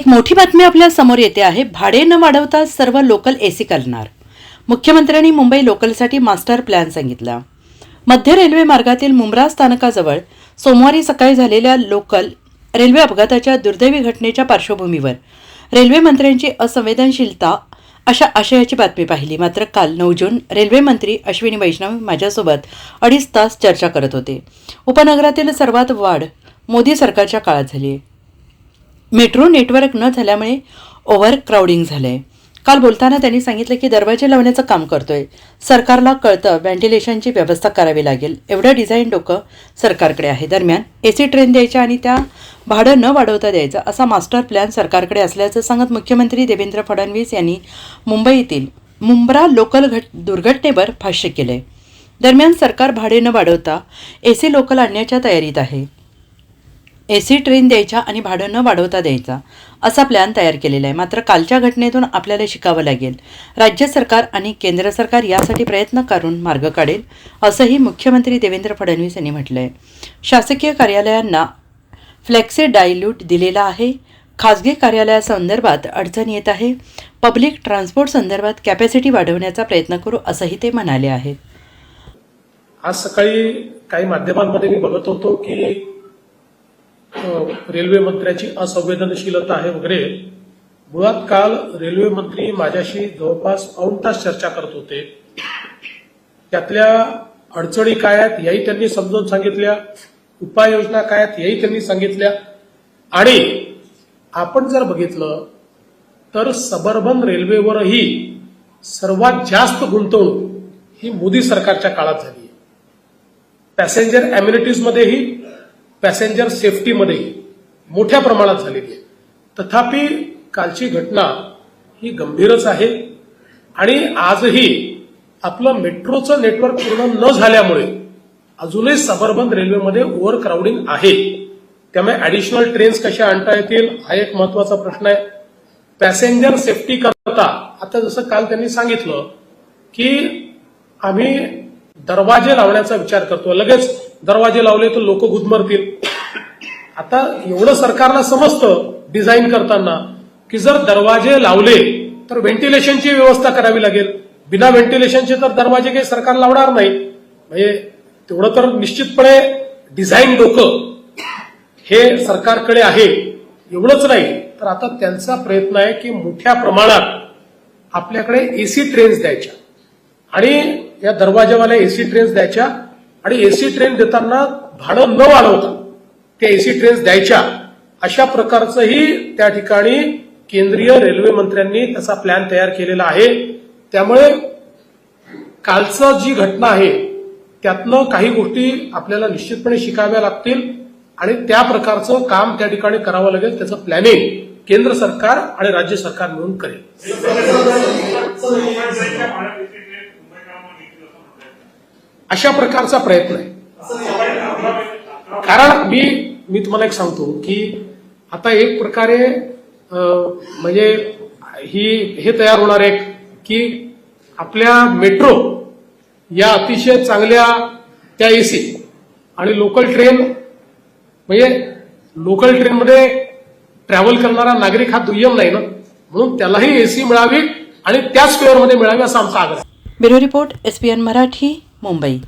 एक मोठी बातमी आपल्यासमोर येते आहे. भाडे न वाढवता सर्व लोकल एसी करणार. मुख्यमंत्र्यांनी मुंबई लोकलसाठी मास्टर प्लॅन सांगितला. मध्य रेल्वे मार्गातील मुंब्रा स्थानकाजवळ सोमवारी सकाळी झालेल्या लोकल रेल्वे अपघाताच्या दुर्दैवी घटनेच्या पार्श्वभूमीवर रेल्वे मंत्र्यांची असंवेदनशीलता अशा आशयाची बातमी पाहिली. मात्र काल नऊ जून रेल्वे मंत्री अश्विनी वैष्णव माझ्यासोबत अडीच तास चर्चा करत होते. उपनगरातील सर्वात वाढ मोदी सरकारच्या काळात झाली आहे. मेट्रो नेटवर्क न झाल्यामुळे ओव्हर क्राऊडिंग आहे काल बोलताना त्यांनी सांगितलं की दरवाजे लावण्याचं काम करतोय. सरकारला कळतं व्हेंटिलेशनची व्यवस्था करावी लागेल. एवढं डिझाईन डोकं सरकारकडे आहे. दरम्यान ए सी ट्रेन द्यायच्या आणि त्या भाडं न वाढवता द्यायचं असा मास्टर प्लॅन सरकारकडे असल्याचं सांगत मुख्यमंत्री देवेंद्र फडणवीस यांनी मुंबईतील मुंब्रा लोकल घट दुर्घटनेवर भाष्य केलंय. दरम्यान सरकार भाडे न वाढवता ए सी लोकल आणण्याच्या तयारीत आहे. ए सी ट्रेन द्यायच्या आणि भाडं न वाढवता द्यायचा असा प्लॅन तयार केलेला आहे. मात्र कालच्या घटनेतून आपल्याला शिकावं लागेल. राज्य सरकार आणि केंद्र सरकार यासाठी प्रयत्न करून मार्ग काढेल असंही मुख्यमंत्री देवेंद्र फडणवीस यांनी म्हटलं आहे शासकीय कार्यालयांना फ्लेक्सी डायल्यूट दिलेला आहे. खाजगी कार्यालयासंदर्भात अडचण येत आहे. पब्लिक ट्रान्सपोर्ट संदर्भात कॅपॅसिटी वाढवण्याचा प्रयत्न करू असंही ते म्हणाले आहेत. आज सकाळी काही माध्यमांमध्ये मी बघत होतो की रेल्वे मंत्र्याची असंवेदनशीलता आहे वगैरे. मुळात काल रेल्वे मंत्री माझ्याशी जवळपास पाऊन तास चर्चा करत होते. त्यातल्या अडचणी काय आहेत याही त्यांनी समजून सांगितल्या उपाययोजना काय आहेत याही त्यांनी सांगितल्या. आणि आपण जर बघितलं तर सबर्बन रेल्वेवरही सर्वात जास्त गुंतवणूक ही मोदी सरकारच्या काळात झाली आहे. पॅसेंजर अम्युनिटीजमध्येही पॅसेंजर सेफ्टीमध्ये मोठ्या प्रमाणात झालेली आहे. तथापि कालची घटना ही गंभीरच आहे आणि आजही आपलं मेट्रोचं नेटवर्क पूर्ण न झाल्यामुळे अजूनही सबर्बन रेल्वेमध्ये ओव्हर क्राऊडिंग आहे. त्यामुळे ऍडिशनल ट्रेन्स कशा आणता येतील हा एक महत्त्वाचा प्रश्न आहे. पॅसेंजर सेफ्टी करता आता जसं काल त्यांनी सांगितलं की आम्ही दरवाजे लावण्याचा विचार करतो. लगेच दरवाजे लावले तर लोक गुदमरतील आता एवढं सरकारला समजतं डिझाईन करताना की जर दरवाजे लावले तर व्हेंटिलेशनची व्यवस्था करावी लागेल. बिना व्हेंटिलेशनचे तर दरवाजे काही सरकार लावणार नाही. म्हणजे तेवढं तर निश्चितपणे डिझाईन डोकं हे सरकारकडे आहे. एवढंच नाही तर आता त्यांचा प्रयत्न आहे की मोठ्या प्रमाणात आपल्याकडे एसी ट्रेन्स द्यायच्या. आणि या दरवाजेवाल्या एसी ट्रेन्स द्यायच्या. आणि एसी ट्रेन देताना भाडं न वाढवता त्या एसी ट्रेन्स द्यायच्या अशा प्रकारचंही त्या ठिकाणी केंद्रीय रेल्वे मंत्र्यांनी त्याचा प्लॅन तयार केलेला आहे. त्यामुळे कालचं जी घटना आहे त्यातनं काही गोष्टी आपल्याला निश्चितपणे शिकाव्या लागतील आणि त्या प्रकारचं काम त्या ठिकाणी करावं लागेल त्याचं प्लॅनिंग केंद्र सरकार आणि राज्य सरकार मिळून करेल. अशा प्रकारचा प्रयत्न आहे. कारण मी मी तुम्हाला एक सांगतो की आता एक प्रकारे म्हणजे ही हे तयार होणार आहे की आपल्या मेट्रो या अतिशय चांगल्या त्या एसी आणि लोकल ट्रेन म्हणजे लोकल ट्रेनमध्ये ट्रॅव्हल करणारा नागरिक हा दुय्यम नाही ना? म्हणून त्यालाही एसी मिळावी आणि त्याच फेअरमध्ये मिळावी असा आमचा आग्रह आहे. Bureau report SPN Marathi. Mumbai